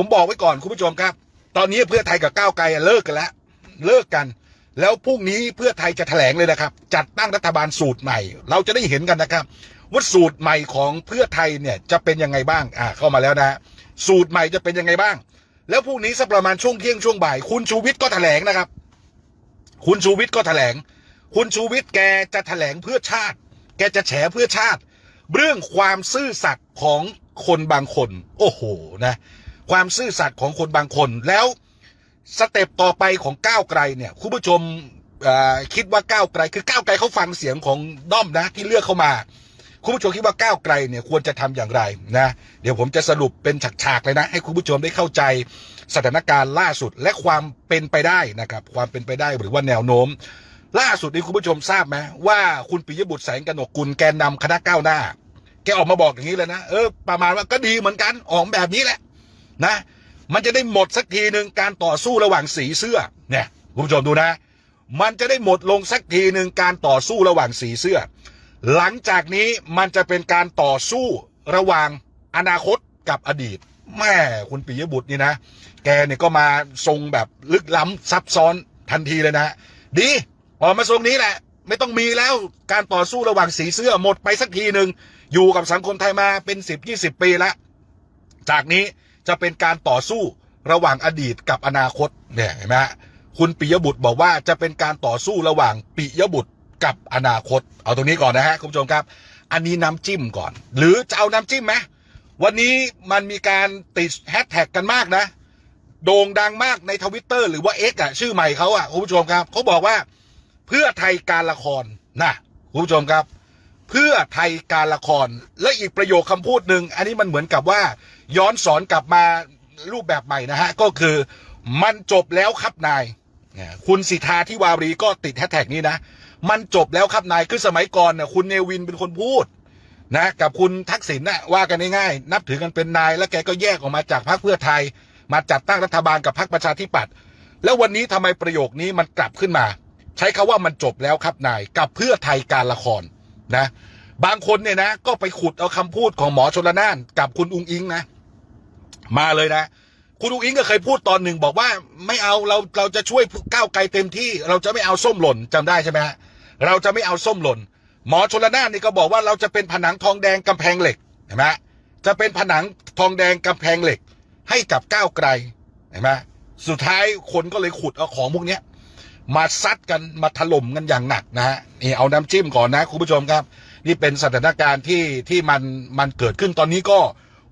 ผมบอกไว้ก่อนคุณผู้ชมครับ ตอนนี้เพื่อไทยกับก้าวไกลเลิกกันแล้วเลิกกัน แล้วพรุ่งนี้เพื่อไทยจะแถลงเลยนะครับ จัดตั้งรัฐบาลสูตรใหม่ เราจะได้เห็นกันนะครับว่าสูตรใหม่ของเพื่อไทยเนี่ยจะเป็นยังไงบ้างอ่าเข้ามาแล้วนะสูตรใหม่จะเป็นยังไงบ้าง แล้วพรุ่งนี้สักประมาณช่วงเที่ยงช่วงบ่าย คุณชูวิทย์ก็แถลงนะครับ คุณชูวิทย์ก็แถลง คุณชูวิทย์แกจะแถลงเพื่อชาติ แกจะแฉเพื่อชาติ เรื่องความซื่อสัตย์ของคนบางคน โอ้โหนะ ความซื่อสัตย์ของคนบางคน แล้วสเต็ปต่อไปของก้าวไกลเนี่ยคุณผู้ชมคิดว่าก้าวไกล คือก้าวไกลเขาฟังเสียงของด้อมนะที่เลือกเข้ามาคุณผู้ชมคิดว่าก้าวไกลเนี่ยควรจะทำอย่างไรนะเดี๋ยวผมจะสรุปเป็นฉากๆเลยนะ ให้คุณผู้ชมได้เข้าใจสถานการณ์ล่าสุดและความเป็นไปได้นะครับ ความเป็นไปได้หรือว่าแนวโน้ม ล่าสุดนี้คุณผู้ชมทราบไหมว่าคุณปิยบุตรแสงกนกกุลแกนนำคณะก้าวหน้า แกออกมาบอกอย่างนี้เลยนะเออประมาณว่าก็ดีเหมือนกันออกแบบนี้แหละ นะ มันจะได้หมดสักทีหนึ่งการต่อสู้ระหว่างสีเสื้อเนี่ยคุณผู้ชมดูนะ มันจะได้หมดลงสักทีหนึ่งการต่อสู้ระหว่างสีเสื้อ หลังจากนี้มันจะเป็นการต่อสู้ระหว่างอนาคตกับอดีตแม่คุณปิยบุตรนี่นะ แกเนี่ยก็มาทรงแบบลึกล้ำซับซ้อนทันทีเลยนะ ดีออกมาทรงนี้แหละ ไม่ต้องมีแล้วการต่อสู้ระหว่างสีเสื้อหมดไปสักทีหนึ่งอยู่กับสังคมไทยมาเป็นสิบยี่สิบปีล้วจากนี้ จะเป็นการต่อสู้ระหว่างอดีตกับอนาคตเนี่ยเห็นไหมฮะคุณปิยบุตรบอกว่าจะเป็นการต่อสู้ระหว่างปิยบุตรกับอนาคต เอาตรงนี้ก่อนนะฮะคุณผู้ชมครับ อันนี้น้ำจิ้มก่อน หรือจะเอาน้ำจิ้มไหมวันนี้มันมีการติดแฮชแท็กกันมากนะ โด่งดังมากในทวิตเตอร์หรือว่า X อะชื่อใหม่เขาอะคุณผู้ชมครับเขาบอกว่า เพื่อไทยการละครนะคุณผู้ชมครับ เพื่อไทยการละครและอีกประโยคคำพูดหนึ่งอันนี้มันเหมือนกับว่า ย้อนสอนกลับมารูปแบบใหม่นะฮะ ก็คือมันจบแล้วครับนาย คุณสิทธาที่วารีก็ติดแฮชแท็กนี้นะ มันจบแล้วครับนาย คือสมัยก่อนน่ะคุณเนวินเป็นคนพูดนะกับคุณทักษิณนะว่ากันง่ายๆนับถือกันเป็นนาย แล้วแกก็แยกออกมาจากพรรคเพื่อไทย มาจัดตั้งรัฐบาลกับพรรคประชาธิปัตย์แล้ววันนี้ทำไมประโยคนี้มันกลับขึ้นมา ใช้คาว่ามันจบแล้วครับนายกับเพื่อไทยการละครนะ บางคนเนี่ยนะ ก็ไปขุดเอาคำพูดของหมอชนละนานกับคุณอุงอิงนะ มาเลยนะ คุณอุงอิงก็เคยพูดตอนหนึ่งบอกว่าไม่เอาเราเราจะช่วยก้าวไกลเต็มที่ เราจะไม่เอาส้มหล่นจำได้ใช่ไหมฮะเราจะไม่เอาส้มหล่น หมอชนละนานนี่ก็บอกว่าเราจะเป็นผนังทองแดงกำแพงเหล็กเห็นไหมจะเป็นผนังทองแดงกำแพงเหล็ก ให้กับก้าวไกลเห็นไหมสุดท้ายคนก็เลยขุดเอาของพวกเนี้ยมาซัดกันมาถล่มกันอย่างหนักนะฮะนี่เอาน้ำจิ้มก่อนนะคุณผู้ชมครับ นี่เป็นสถานการณ์ที่ที่มันมันเกิดขึ้นตอนนี้ก็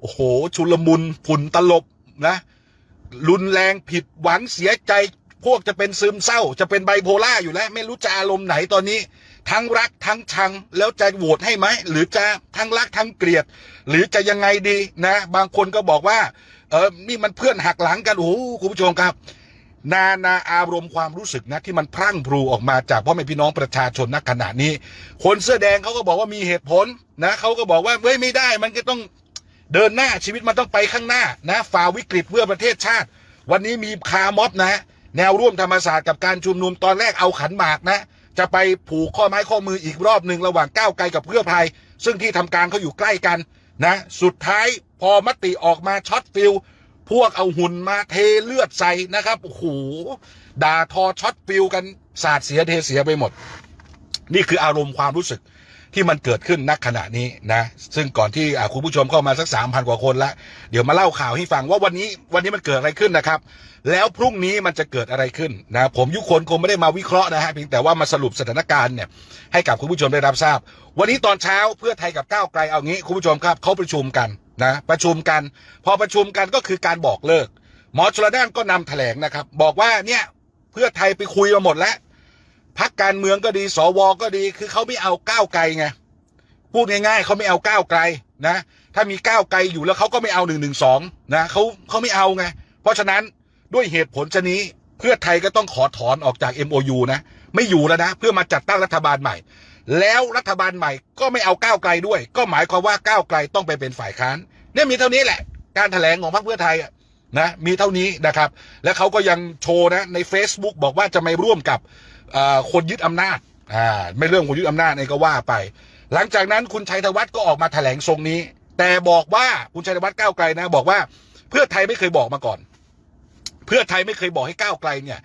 อ้โห ชุลมุนฝุ่นตลบนะ รุนแรงผิดหวังเสียใจ พวกจะเป็นซึมเศร้า จะเป็นไบโพล่าอยู่แล้ว ไม่รู้จะอารมณ์ไหนตอนนี้ ทั้งรักทั้งชัง แล้วจะโหวตให้ไหม หรือจะทั้งรักทั้งเกลียด หรือจะยังไงดีนะ บางคนก็บอกว่า เออนี่มันเพื่อนหักหลังกัน โอ้คุณผู้ชมครับนานาอารมณ์ความรู้สึกนะที่มันพรั่งพรูออกมาจากพ่อแม่พี่น้องประชาชนณขณะนี้ คนเสื้อแดงเขาก็บอกว่ามีเหตุผลนะเขาก็บอกว่าเฮ้ยไม่ได้มันก็ต้อง เดินหน้าชีวิตมันต้องไปข้างหน้านะฝ่าวิกฤตเพื่อประเทศชาติ วันนี้มีคาร์ม็อบนะ แนวร่วมธรรมศาสตร์กับการชุมนุมตอนแรกเอาขันหมากนะ จะไปผูกข้อไม้ข้อมืออีกรอบหนึ่งระหว่างก้าวไกลกับเพื่อไทย ซึ่งที่ทำการเขาอยู่ใกล้กันนะ สุดท้ายพอมติออกมาช็อตฟิลพวกเอาหุ่นมาเทเลือดใส่นะครับโอ้โหด่าทอช็อตฟิลกันสาดเสียเทเสียไปหมด นี่คืออารมณ์ความรู้สึก ที่มันเกิดขึ้นณขณะนี้นะซึ่งก่อนที่คุณผู้ชมเข้ามาสักสามพันกว่าคนละเดี๋ยวมาเล่าข่าวให้ฟังว่าวันนี้วันนี้มันเกิดอะไรขึ้นนะครับ แล้วพรุ่งนี้มันจะเกิดอะไรขึ้นนะผมยุคนคงไม่ได้มาวิเคราะห์นะฮะเพียงแต่ว่ามาสรุปสถานการณ์เนี่ยให้กับคุณผู้ชมได้รับทราบ วันนี้ตอนเช้าเพื่อไทยกับก้าวไกลเอางี้คุณผู้ชมครับเขาประชุมกันนะประชุมกัน พอประชุมกันก็คือการบอกเลิก หมอชลนานก็นำแถลงนะครับ บอกว่าเนี่ยเพื่อไทยไปคุยมาหมดแล้ว พักการเมืองก็ดี สวก็ดี คือเขาไม่เอาก้าวไกลไง พูดง่ายๆเขาไม่เอาก้าวไกลนะ ถ้ามีก้าวไกลอยู่แล้วเขาก็ไม่เอาหนึ่งหนึ่งสองนะเขาเขาไม่เอาไง เพราะฉะนั้นด้วยเหตุผลชนี้เพื่อไทยก็ต้องขอถอนออกจาก MOU นะ ไม่อยู่แล้วนะ เพื่อมาจัดตั้งรัฐบาลใหม่ แล้วรัฐบาลใหม่ก็ไม่เอาก้าวไกลด้วย ก็หมายความว่าก้าวไกลต้องไปเป็นฝ่ายค้านเนี่ยมีเท่านี้แหละ การแถลงของพรรคเพื่อไทยนะมีเท่านี้นะครับ และเขาก็ยังโชว์นะใน Facebook บอกว่าจะไม่ร่วมกับ คนยึดอำนาจอ่าไม่เรื่องคนยึดอำนาจนี่ก็ว่าไป หลังจากนั้นคุณชัยธวัฒน์ก็ออกมาแถลงทรงนี้ แต่บอกว่าคุณชัยธวัฒน์ก้าวไกลนะ บอกว่าเพื่อไทยไม่เคยบอกมาก่อน เพื่อไทยไม่เคยบอกให้ก้าวไกลเนี่ย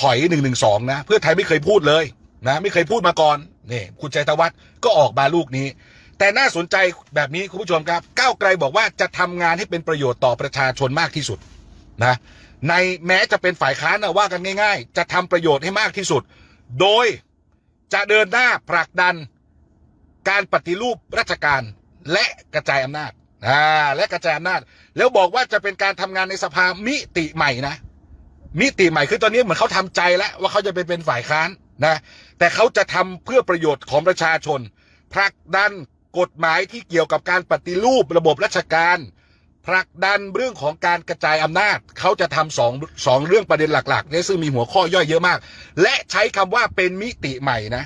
ถอยหนึ่งหนึ่งสองนะ เพื่อไทยไม่เคยพูดเลยนะ ไม่เคยพูดมาก่อนนี่คุณชัยธวัฒน์ก็ออกมาลูกนี้ แต่น่าสนใจแบบนี้คุณผู้ชมครับ ก้าวไกลบอกว่าจะทำงานให้เป็นประโยชน์ต่อประชาชนมากที่สุดนะในแม้จะเป็นฝ่ายค้านนะว่ากันง่าย ๆ จะทำประโยชน์ให้มากที่สุด โดยจะเดินหน้าผลักดันการปฏิรูปราชการและกระจายอำนาจอ่าและกระจายอำนาจ แล้วบอกว่าจะเป็นการทำงานในสภามิติใหม่นะ มิติใหม่คือตอนนี้เหมือนเขาทำใจแล้วว่าเขาจะไปเป็นฝ่ายค้านนะ แต่เขาจะทำเพื่อประโยชน์ของประชาชนผลักดันกฎหมายที่เกี่ยวกับการปฏิรูประบบราชการ ผลักดันเรื่องของการกระจายอำนาจ เขาจะทำสองสองเรื่องประเด็นหลักๆเนี่ยซึ่งมีหัวข้อย่อยเยอะมาก และใช้คำว่าเป็นมิติใหม่นะ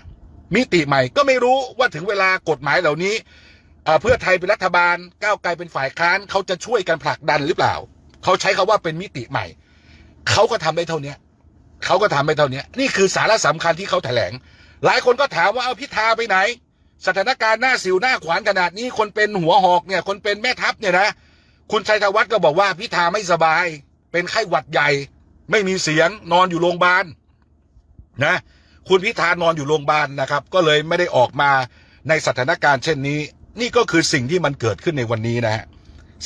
มิติใหม่ก็ไม่รู้ว่าถึงเวลากฎหมายเหล่านี้เพื่อไทยเป็นรัฐบาลก้าวไกลเป็นฝ่ายค้านเขาจะช่วยกันผลักดันหรือเปล่า เขาใช้คำว่าเป็นมิติใหม่ เขาก็ทำได้เท่านี้เขาก็ทำได้เท่านี้นี่คือสาระสำคัญที่เขาแถลง หลายคนก็ถามว่าเอาพิธาไปไหน สถานการณ์หน้าสิวหน้าขวานขนาดนี้คนเป็นหัวหอกเนี่ย คนเป็นแม่ทัพเนี่ยนะ คุณชัยธวัฒน์ก็บอกว่าพิธาไม่สบาย เป็นไข้หวัดใหญ่ ไม่มีเสียงนอนอยู่โรงพยาบาลนะ คุณพิธานอนอยู่โรงพยาบาลนะครับ ก็เลยไม่ได้ออกมาในสถานการณ์เช่นนี้ นี่ก็คือสิ่งที่มันเกิดขึ้นในวันนี้นะฮะ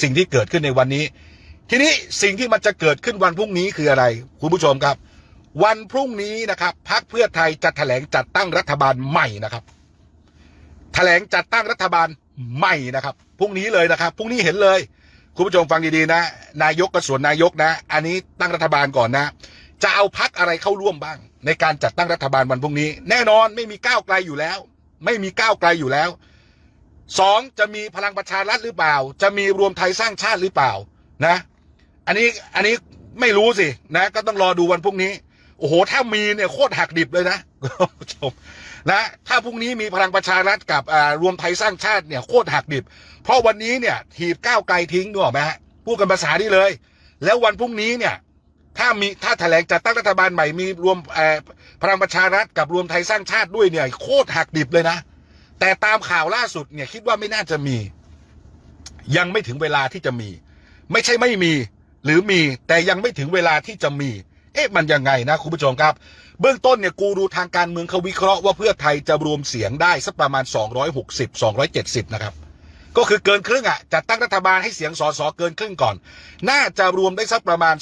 สิ่งที่เกิดขึ้นในวันนี้ ทีนี้สิ่งที่มันจะเกิดขึ้นวันพรุ่งนี้คืออะไร คุณผู้ชมครับ วันพรุ่งนี้นะครับพักเพื่อไทยจะแถลงจัดตั้งรัฐบาลใหม่นะครับแถลงจัดตั้งรัฐบาลใหม่นะครับพรุ่งนี้เลยนะครับพรุ่งนี้เห็นเลย คุณผู้ชมฟังดีๆนะ นายกกับส่วนนายกนะ อันนี้ตั้งรัฐบาลก่อนนะ จะเอาพักอะไรเข้าร่วมบ้าง ในการจัดตั้งรัฐบาลวันพรุ่งนี้ แน่นอนไม่มีก้าวไกลอยู่แล้ว ไม่มีก้าวไกลอยู่แล้วสองจะมีพลังประชารัฐหรือเปล่า จะมีรวมไทยสร้างชาติหรือเปล่านะ อันนี้อันนี้ไม่รู้สินะ ก็ต้องรอดูวันพรุ่งนี้ โอ้โห ถ้ามีเนี่ยโคตรหักดิบเลยนะคุณผู้ชมนะถ้าพรุ่งนี้มีพลังประชารัฐกับอ่ารวมไทยสร้างชาติเนี่ยโคตรหักดิบ เพราะวันนี้เนี่ยถีบก้าวไกลทิ้งนึกออกไหมฮะพูดกันภาษานี้เลย แล้ววันพรุ่งนี้เนี่ย ถ้ามีถ้าแถลงจัดตั้งรัฐบาลใหม่มีรวมอ่อพลังประชารัฐกับรวมไทยสร้างชาติด้วยเนี่ยโคตรหักดิบเลยนะ แต่ตามข่าวล่าสุดเนี่ยคิดว่าไม่น่าจะมี ยังไม่ถึงเวลาที่จะมี ไม่ใช่ไม่มี หรือมีแต่ยังไม่ถึงเวลาที่จะมี เอ๊ะมันยังไงนะคุณผู้ชมครับ เบื้องต้นเนี่ยกูรูทางการเมืองเขาวิเคราะห์ว่าเพื่อไทยจะรวมเสียงได้สักประมาณ 260 270 นะครับ ก็คือเกินครึ่งอะจัดตั้งรัฐบาลให้เสียงสสเกินครึ่งก่อน น่าจะรวมได้สักประมาณ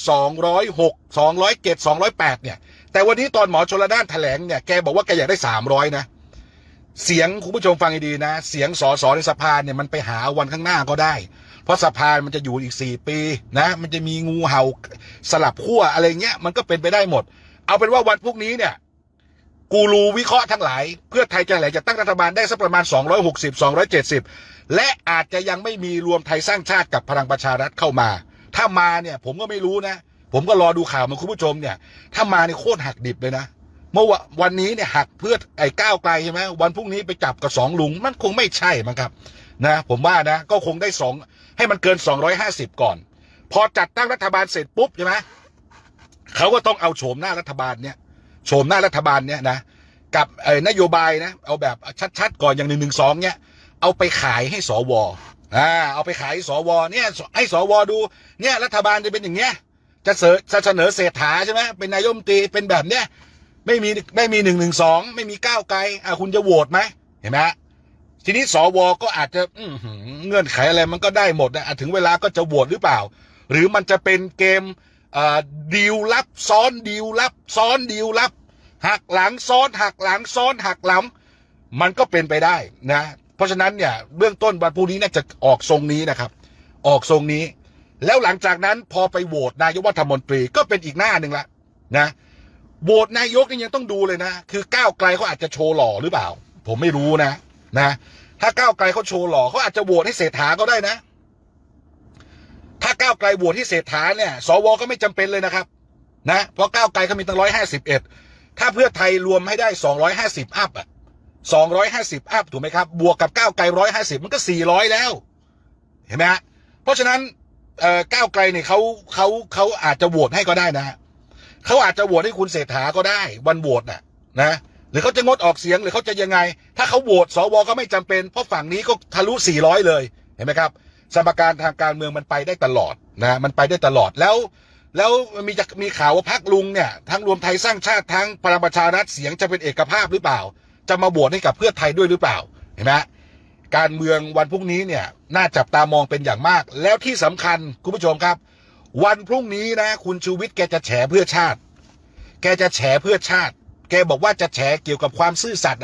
206 207 208 เนี่ย แต่วันนี้ตอนหมอชลด้านแถลงเนี่ยแกบอกว่าแกอยากได้ 300 นะเสียงคุณผู้ชมฟังให้ดีนะ เสียงสสในสภาเนี่ยมันไปหาวันข้างหน้าก็ได้ เพราะสภามันจะอยู่อีก4ปีนะ มันจะมีงูเห่าสลับขั้วอะไรเงี้ยมันก็เป็นไปได้หมด เอาเป็นว่าวันพรุ่งนี้เนี่ยกูรูวิเคราะห์ทั้งหลาย เพื่อไทยจะแถลจะตั้งรัฐบาลได้สักประมาณ 260 270 และอาจจะยังไม่มีรวมไทยสร้างชาติกับพลังประชารัฐเข้ามา ถ้ามาเนี่ยผมก็ไม่รู้นะ ผมก็รอดูข่าวมาคุณผู้ชมเนี่ย ถ้ามาเนี่ยโคตรหักดิบเลยนะเมื่อวะวันนี้เนี่ยหักเพื่อไอ้ก้าวไกลใช่ไหมวันพรุ่งนี้ไปจับกับสองลุงมันคงไม่ใช่มั้งครับ นะ ผมว่านะก็คงได้สอง ให้มันเกิน 250 ก่อน พอจัดตั้งรัฐบาลเสร็จปุ๊บใช่ไหมเขาก็ต้องเอาโฉมหน้ารัฐบาลเนี่ยโฉมหน้ารัฐบาลเนี่ยนะกับนโยบายนะ เอาแบบชัดๆก่อนอย่างหนึ่งหนึ่งสองเนี่ยเอาไปขายให้สวอ่าเอาไปขายให้สวเนี่ยให้สวดูเนี่ยรัฐบาลจะเป็นอย่างเงี้ยจะเสนอเสนอเศรษฐาใช่ไหมเป็นนายมตรีเป็นแบบเนี้ยไม่มีไม่มีหนึ่งหนึ่งสองไม่มีก้าวไกลอะคุณจะโหวตไหมเห็นไหม ทีนี้สวก็อาจจะเงื่อนไขอะไรมันก็ได้หมดนะอะถึงเวลาก็จะโหวตหรือเปล่า หรือมันจะเป็นเกมดีลลับซ้อนดีลลับ ซ้อนดีลลับ หักหลังซ้อนหักหลังซ้อนหักหลัง มันก็เป็นไปได้นะ เพราะฉะนั้นเนี่ยเบื้องต้นวันพรุ่งนี้น่าจะออกทรงนี้นะครับ ออกทรงนี้ แล้วหลังจากนั้นพอไปโหวตนายกรัฐมนตรีก็เป็นอีกหน้าหนึ่งละนะโหวตนายกนี่ยังต้องดูเลยนะ คือก้าวไกลเขาอาจจะโชว์หล่อหรือเปล่า ผมไม่รู้นะ นะ ถ้าก้าวไกลเขาโชว์หล่อเขาอาจจะโหวตให้เศรษฐาก็ได้นะ ถ้าก้าวไกลโหวตให้เศรษฐาเนี่ย สวก็ไม่จำเป็นเลยนะครับ นะเพราะก้าวไกลเขามีตั้งร้อยห้าสิบเอ็ดถ้าเพื่อไทยรวมให้ได้250อัพอะ250อัพถูกไหมครับ บวกกับก้าวไกล150มันก็400แล้ว เห็นไหมฮะเพราะฉะนั้นเอ่อก้าวไกลเนี่ยเขาเขาเขาอาจจะโหวตให้ก็ได้นะเขาอาจจะโหวตให้คุณเศรษฐาก็ได้ วันโหวตน่ะ นะ รือเขาจะงดออกเสียงหรือเขาจะยังไง ถ้าเขาโหวตสวก็ไม่จำเป็น เพราะฝั่งนี้ก็ทะลุ 400 เลยเห็นไหมครับ สมการทางการเมืองมันไปได้ตลอดนะมันไปได้ตลอดแล้ว แล้วมีจะมีข่าวว่าพักลุงเนี่ยทั้งรวมไทยสร้างชาติทั้งพลังประชารัฐเสียงจะเป็นเอกภาพหรือเปล่า จะมาโหวตให้กับเพื่อไทยด้วยหรือเปล่าเห็นไหมการเมืองวันพรุ่งนี้เนี่ยน่าจับตามองเป็นอย่างมาก แล้วที่สำคัญคุณผู้ชมครับ วันพรุ่งนี้นะ คุณชูวิทย์แกจะแฉเพื่อชาติ แกจะแฉเพื่อชาติ แกบอกว่าจะแฉเกี่ยวกับความซื่อสัตย์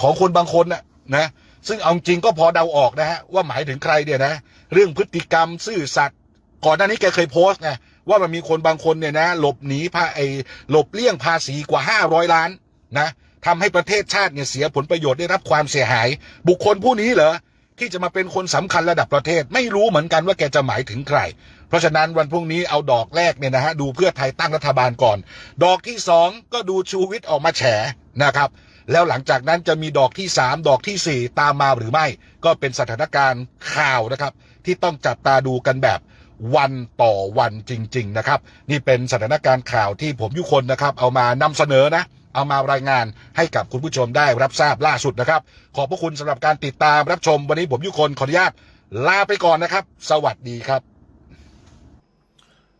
ของคนบางคนนะนะ ซึ่งเอาจริงก็พอเดาออกนะฮะว่าหมายถึงใครเนี่ยนะ เรื่องพฤติกรรมซื่อสัตย์ก่อนหน้านี้แกเคยโพสต์ไงว่ามันมีคนบางคนเนี่ยนะหลบหนีภาไอหลบเลี่ยงภาษีกว่า 500 ล้านนะทำให้ประเทศชาติเนี่ยเสียผลประโยชน์ได้รับความเสียหาย บุคคลผู้นี้เหรอที่จะมาเป็นคนสำคัญระดับประเทศ ไม่รู้เหมือนกันว่าแกจะหมายถึงใคร เพราะฉะนั้นวันพรุ่งนี้เอาดอกแรกเนี่ยนะฮะดูเพื่อไทยตั้งรัฐบาลก่อน ดอกที่สองก็ดูชูวิทย์ออกมาแฉนะครับ แล้วหลังจากนั้นจะมีดอกที่สามดอกที่สี่ตามมาหรือไม่ ก็เป็นสถานการณ์ข่าวนะครับ ที่ต้องจับตาดูกันแบบวันต่อวันจริง ๆ นะครับ นี่เป็นสถานการณ์ข่าวที่ผมยุคนนะครับ เอามานำเสนอนะ เอามารายงานให้กับคุณผู้ชมได้รับทราบล่าสุดนะครับ ขอบพระคุณสำหรับการติดตามรับชมวันนี้ผมยุคนขออนุญาตลาไปก่อนนะครับ สวัสดีครับ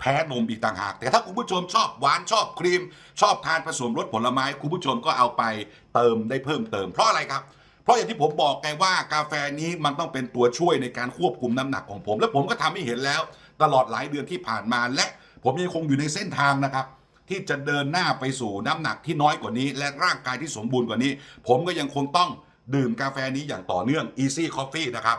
แพ้นมอีกต่างหาก แต่ถ้าคุณผู้ชมชอบหวานชอบครีม ชอบทานผสมรสผลไม้ คุณผู้ชมก็เอาไปเติมได้เพิ่มเติมเพราะอะไรครับเพราะอย่างที่ผมบอกไงว่ากาแฟนี้มันต้องเป็นตัวช่วยในการควบคุมน้ำหนักของผม และผมก็ทำให้เห็นแล้ว ตลอดหลายเดือนที่ผ่านมา และผมยังคงอยู่ในเส้นทางนะครับ ที่จะเดินหน้าไปสู่น้ำหนักที่น้อยกว่านี้ และร่างกายที่สมบูรณ์กว่านี้ ผมก็ยังคงต้องดื่มกาแฟนี้อย่างต่อเนื่อง Easy Coffee นะครับ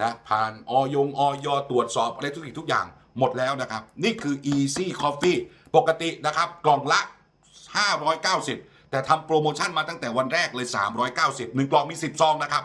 นะผ่านออยงออยตรวจสอบอะไรทุกสิ่งทุกอย่างหมดแล้วนะครับ นี่คือ Easy Coffee ปกตินะครับกล่องละ 590 แต่ทำโปรโมชั่นมาตั้งแต่วันแรกเลย 390หนึ่งกล่องมี 10 ซองนะครับ